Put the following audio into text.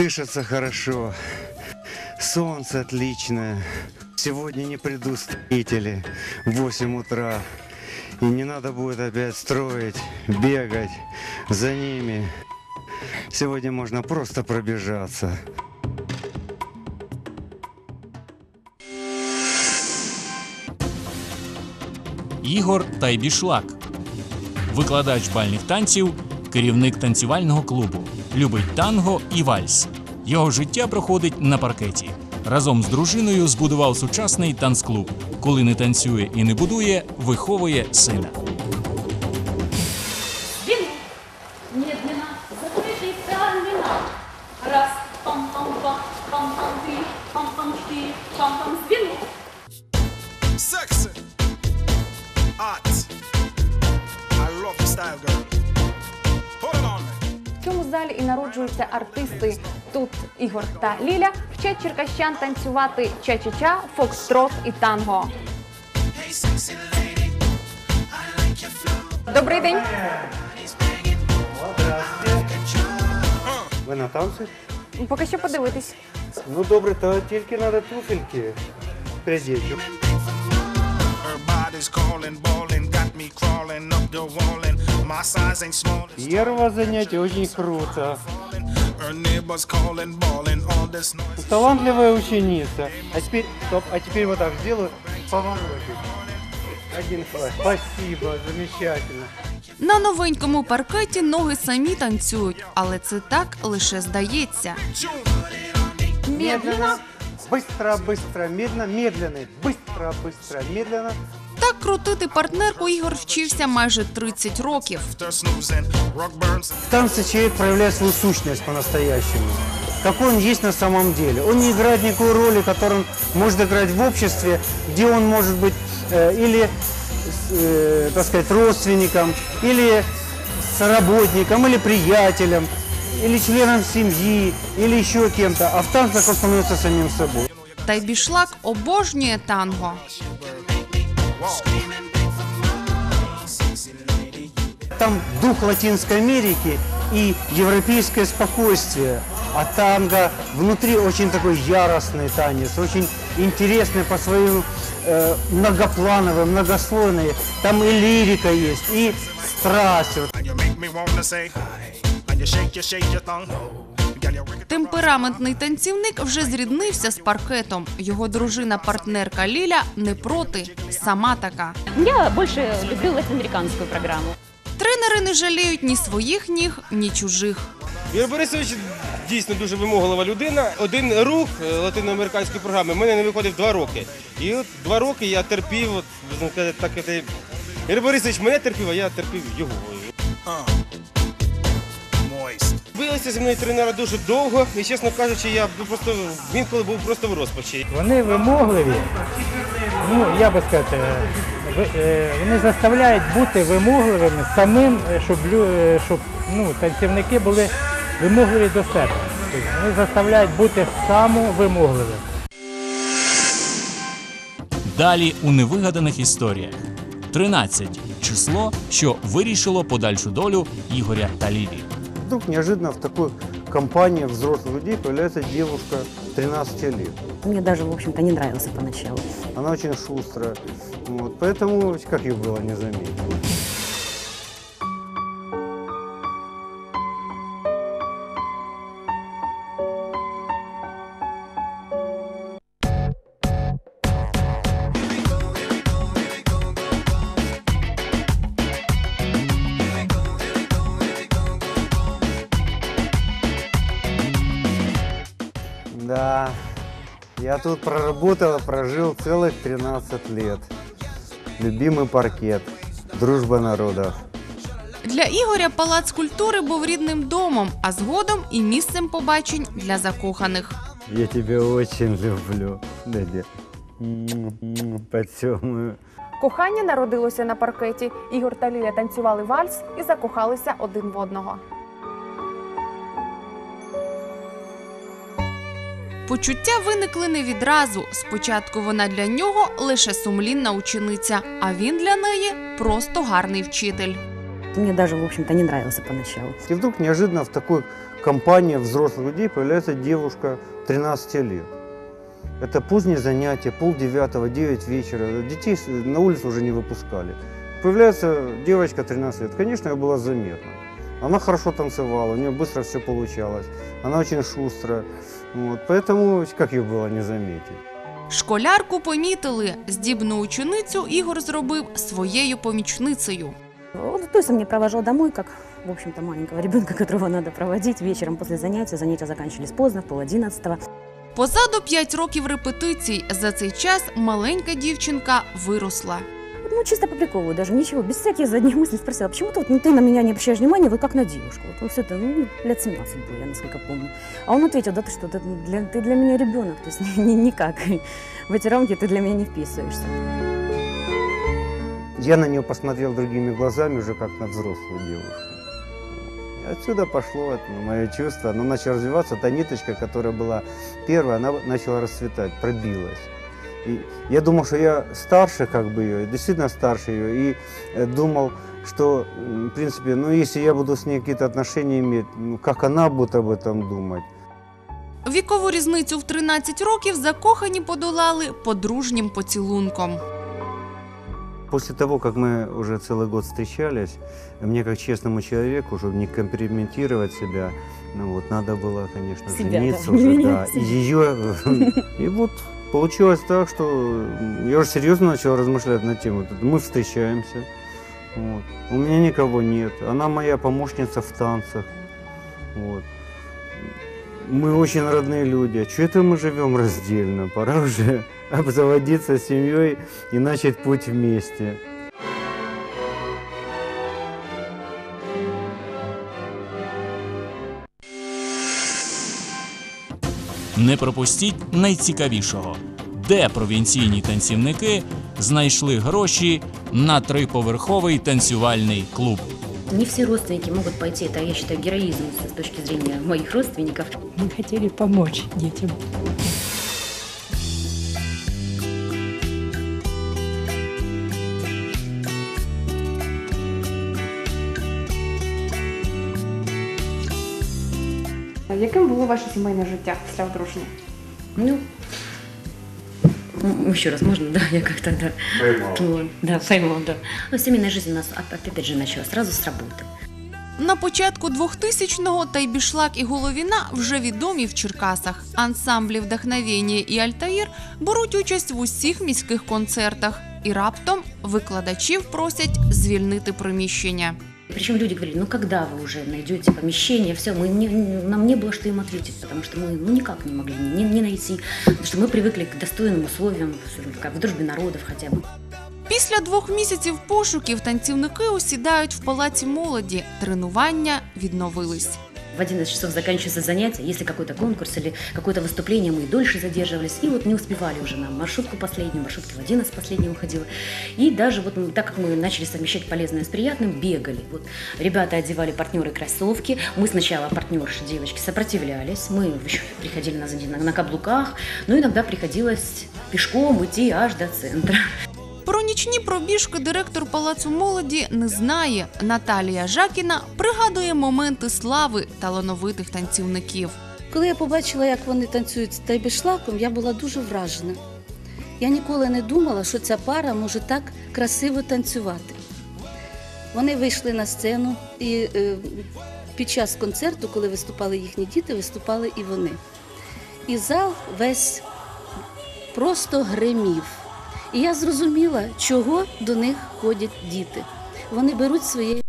Дышится хорошо. Солнце отличное. Сегодня не придут строители в 8 утра. И не надо будет опять строить, бегать за ними. Сегодня можно просто пробежаться. Ігор Тайбішлак, викладач бальних танців, керівник танцювального клубу, любить танго і вальс. Його життя проходить на паркеті. Разом з дружиною збудував сучасний танцклуб. Коли не танцює і не будує, виховує сина. Вину. Медленно, закрытый терминал. Раз, пам-пам-пам, пам-пам-три, пам-пам-четыре, пам-пам сдвинул. Sexy. Hot. I love the style, girl. залі і народжуються артисти. Тут Ігор та Ліля вчать черкащан танцювати ча-ча-ча, фокстрот і танго. Добрий день. Вы на танцы? Поки що подивитись. Ну, добре, то тільки надо туфельки придеть. Her body's calling, balling, got me crawling up the wall, and my size ain't small. It's Первое занятие очень круто. falling. Her neighbors calling, balling, all this noise. Талантливая ученица. А теперь, стоп, а теперь вот так сделаю. Поворотик. Один хват. Спасибо, замечательно. На новенькому паркеті ноги самі танцюють, але це так лише здається. Медленно. Быстро, быстро, медленно, медленно. Быстро, быстро, медленно. Так крутити партнерку Ігор вчився майже 30 років. After snoozing, rock burns. В танце человек проявляет свою сущность по-настоящему. Какой он есть на самом деле. Он не играет никакой роли, которую он может играть в обществе, где он может быть э, или, с, э, так сказать, родственником, или соработником, или приятелем, или членом семьи, или еще кем-то. А в танцах он становится самим собой. Тайбішлак обожнює танго. Там дух Латинской Америки и европейское спокойствие. А танго внутри очень такой яростный танец, очень интересный по своему э, многоплановый, многослойный. Там и лирика есть, и страсть. Темпераментний танцівник вже зріднився з паркетом. Його дружина-партнерка Ліля не проти, сама така. Я больше люблю латиноамериканскую программу. Тренери не жаліють ні своїх ніг, ні чужих. Ігор Борисович дійсно дуже вимоглива людина. Один рух е, латиноамериканської програми в мене не виходив два роки. І от два роки я терпів, от, так. Ігор Борисович мене терпів, а я терпів його. Билися зі мною тренера дуже довго, і чесно кажучи, я просто він коли був просто в розпачі. Вони вимогливі. Ну, я би сказати, е, вони заставляють бути вимогливими самим, е, щоб, лю- е, щоб ну, танцівники були вимогливі до себе. Тобто Вони заставляють бути самовимогливими. Далі у невигаданих історіях. 13 число, що вирішило подальшу долю Ігоря та Лілі. Вдруг неожиданно в такой компании взрослых людей появляется девушка 13 лет. Мне даже, в общем-то, не нравился поначалу. Она очень шустрая. Вот, поэтому как ее было не заметить. Да, я тут проработал прожил целых 13 лет. Любимый паркет, дружба народов. Для Ігоря палац культури був рідним домом, а згодом і місцем побачень для закоханих. Я тебя очень люблю, Дядя. Поцелую. Кохання народилося на паркеті. Ігор та Ліля танцювали вальс і закохалися один в одного. Почуття виникли не відразу. Спочатку вона для нього лише сумлінна учениця, а він для неї просто гарний вчитель. Мне даже, в общем-то, не нравился поначалу. И вдруг неожиданно в такой компании взрослых людей появляется девушка 13 лет. Это позднее занятие, пол девятого, 9 вечера. Детей с- на улицу уже не выпускали. Появляется девочка 13 лет. Конечно, ее было заметно. Она хорошо танцевала, у нее быстро все получалось. Она очень шустрая. Вот. Поэтому как ее было не заметить? Школярку помітили. Здібну ученицю Ігор зробив своєю помічницею. Он, то есть он меня провожал домой, как, в общем-то, маленького ребенка, которого надо проводить вечером после занятия. Занятия заканчивались поздно, в пол одиннадцатого. Позаду 5 років репетицій. За цей час маленька дівчинка виросла. Ну, чисто по приколу даже, ничего, без всяких задних мыслей спросила, почему ты, вот, ты на меня не обращаешь внимания, вы как на девушку. Вот, ну, это, ну, лет 17 было, я насколько помню. А он ответил, да ты что, ты для, ты для меня ребенок, то есть ни- никак. В эти рамки ты для меня не вписываешься. Я на нее посмотрел другими глазами, уже как на взрослую девушку. Отсюда пошло это, мое чувство. Оно начало развиваться. Та ниточка, которая была первая, она начала расцветать, пробилась. И я думал, что я старше как бы ее, действительно старше ее. И э, думал, что, м, в принципе, ну если я буду с ней какие-то отношения иметь, ну как она будет об этом думать? Вікову різницю в 13 років закохані подолали подружнім поцілунком. После того, как мы уже целый год встречались, мне как честному человеку, чтобы не компрометировать себя, ну вот надо было, конечно, Себя, жениться да, не уже, меня, да. себя. И ее, и вот получилось так, что я уже серьезно начал размышлять на тему. Мы встречаемся, вот. у меня никого нет, она моя помощница в танцах, вот. Мы очень родные люди. А что это мы живем раздельно? Пора уже обзаводиться семьей и начать путь вместе. Не пропустіть найцікавішого, де провінційні танцівники знайшли гроші на триповерховий танцювальний клуб. Не все родственники могут пойти, это, я считаю, героизм с точки зрения моих родственников. Мы хотели помочь детям. Яким було ваше сімейне життя після одруження? Ну, м, еще раз, можно, да, я как-то, да. Вот, да, поймал, да. Но семейная жизнь у нас, оп- опять же, началась сразу с работы. На початку 2000-го Тайбішлак і Головіна вже відомі в Черкасах. Ансамблі «Вдохновення» і Альтаїр беруть участь в усіх міських концертах. І раптом викладачів просять звільнити приміщення. Причем люди говорили, ну когда вы уже найдете помещение, все, мы не, нам не было что им ответить, потому что мы ну, никак не могли не, не найти, потому что мы привыкли к достойным условиям, как в дружбе народов хотя бы. Після двох місяців пошуків танцівники осідають в палаці молоді. Тренування відновились. В 11 часов заканчивается занятие, если какой-то конкурс или какое-то выступление, мы и дольше задерживались, и вот не успевали уже нам маршрутку последнюю, маршрутка в 11 последнюю уходила. И даже вот м, так как мы начали совмещать полезное с приятным, бегали. Вот ребята одевали партнеры кроссовки, мы сначала партнерши, девочки, сопротивлялись, мы еще приходили на на, на каблуках, но иногда приходилось пешком идти аж до центра. Нічні пробіжки директор палацу молоді не знає. Наталія Жакіна пригадує моменти слави талановитих танцівників. Коли я побачила, як вони танцюють з тайбішлаком, я була дуже вражена. Я ніколи не думала, що ця пара може так красиво танцювати. Вони вийшли на сцену, і е, під час концерту, коли виступали їхні діти, виступали і вони. І зал весь просто гримів. І я зрозуміла, чого до них ходять діти. Вони беруть своєю